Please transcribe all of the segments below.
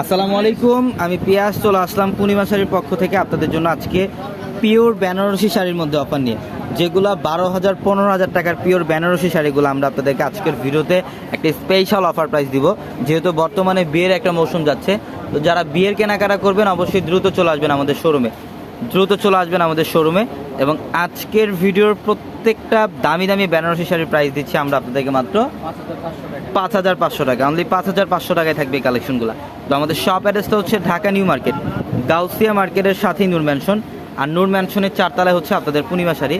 আসসালামু আলাইকুম, আমি পিয়াস, চলে আসলাম পূর্ণিমা শাড়ির পক্ষ থেকে আপনাদের জন্য আজকে পিওর বেনারসি শাড়ির মধ্যে অফার নিয়ে। যেগুলো বারো হাজার, পনেরো হাজার টাকার পিওর বেনারসি শাড়িগুলো আমরা আপনাদেরকে আজকের ভিডিওতে একটা স্পেশাল অফার প্রাইস দিব। যেহেতু বর্তমানে বিয়ের একটা মৌসুম যাচ্ছে, তো যারা বিয়ের কেনাকাটা করবেন অবশ্যই দ্রুত চলে আসবেন আমাদের শোরুমে দ্রুত চলে আসবেন আমাদের শোরুমে এবং আজকের ভিডিওর প্রত্যেকটা দামি দামি বেনারসি শাড়ির প্রাইস দিচ্ছি আমরা আপনাদেরকে মাত্র পাঁচ হাজার পাঁচশো টাকা। অনলি পাঁচ হাজার পাঁচশো টাকায় থাকবে এই কালেকশনগুলো তো আমাদের শপ অ্যাড্রেসটা হচ্ছে ঢাকা নিউ মার্কেট, গাউসিয়া মার্কেটের সাথেই নূর ম্যানশন আর নূর ম্যানশনের চারতলায় হচ্ছে আপনাদের পূর্ণিমা শাড়ি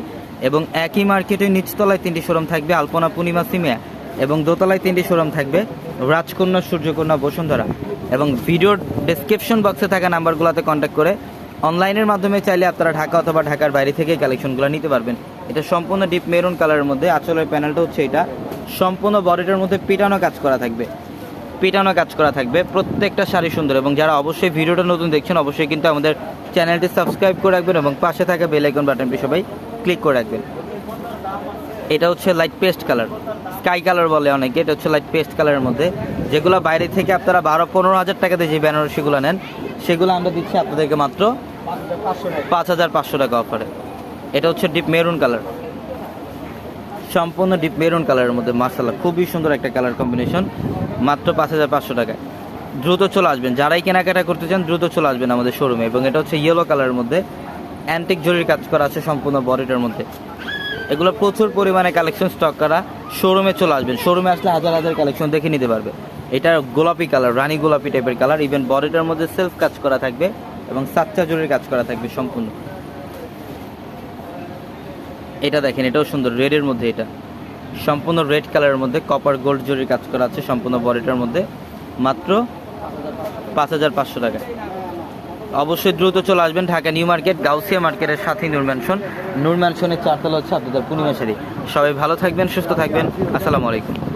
এবং একই মার্কেটের নিচতলায় তিনটি শোরুম থাকবে আলপনা পূর্ণিমা সিমিয়া এবং দোতলায় তিনটি শোরুম থাকবে রাজকন্যা, সূর্যকন্যা, বসুন্ধরা। এবং ভিডিওর ডেসক্রিপশন বক্সে থাকা নাম্বারগুলোতে কন্ট্যাক্ট করে অনলাইনের মাধ্যমে চাইলে আপনারা ঢাকা অথবা ঢাকার বাইরে থেকে কালেকশনগুলো নিতে পারবেন। এটা সম্পূর্ণ ডিপ মেরুন কালারের মধ্যে আচলের প্যানেলটা হচ্ছে এটা। সম্পূর্ণ বডিটার মধ্যে পিটানো কাজ করা থাকবে। পিটানো কাজ করা থাকবে। প্রত্যেকটা শাড়ি সুন্দর এবং যারা অবশ্যই ভিডিওটা নতুন দেখছেন, অবশ্যই কিন্তু আমাদের চ্যানেলটি সাবস্ক্রাইব করে রাখবেন এবং পাশে থাকা বেল আইকন বাটনটি সবাই ক্লিক করে রাখবেন। এটা হচ্ছে light paste colour. Sky colour বলে অনেকে, এটা হচ্ছে লাইট পেস্ট কালারের মধ্যে। যেগুলো বাইরে থেকে আপনারা বারো, পনেরো হাজার টাকাতে যে বেনারসিগুলো নেন, সেগুলো আমরা দিচ্ছি আপনাদেরকে মাত্র পাঁচ হাজার পাঁচশো টাকা অফারে এটা হচ্ছে ডিপ মেরুন কালার সম্পূর্ণ ডিপ মেরুন কালারের মধ্যে মাসালা খুবই সুন্দর একটা কালার কম্বিনেশন মাত্র পাঁচ হাজার পাঁচশো টাকায়। দ্রুত চলে আসবেন। যারাই কেনাকাটা করতে চান, দ্রুত চলে আসবেন আমাদের শোরুমে এবং এটা হচ্ছে ইয়েলো কালারের মধ্যে। অ্যান্টিক জরির কাজ করা আছে সম্পূর্ণ বডিটার মধ্যে। এগুলো প্রচুর পরিমাণে কালেকশন স্টক করা শোরুমে চলে আসবেন। শোরুমে আসলে হাজার হাজার কালেকশন দেখে নিতে পারবে। এটা গোলাপি কালার রানী গোলাপি টাইপের কালার ইভেন বডিটার মধ্যে সেলফ কাজ করা থাকবে। এবং সাচ্চা জরির কাজ করা থাকবে সম্পূর্ণ। এটা দেখেন, এটাও সুন্দর রেডের মধ্যে এটা। সম্পূর্ণ রেড কালারের মধ্যে কপার গোল্ড জরির কাজ করা আছে সম্পূর্ণ বডিটার মধ্যে। মাত্র পাঁচ হাজার পাঁচশো টাকা। অবশ্যই দ্রুত চলে আসবেন ঢাকা নিউ মার্কেট, গাউসিয়া মার্কেটের সাথেই নূর ম্যানশন নূর ম্যানশনের চারতলা হচ্ছে আপনাদের পূর্ণিমা শাড়ি। সবাই ভালো থাকবেন, সুস্থ থাকবেন। আসসালামু আলাইকুম।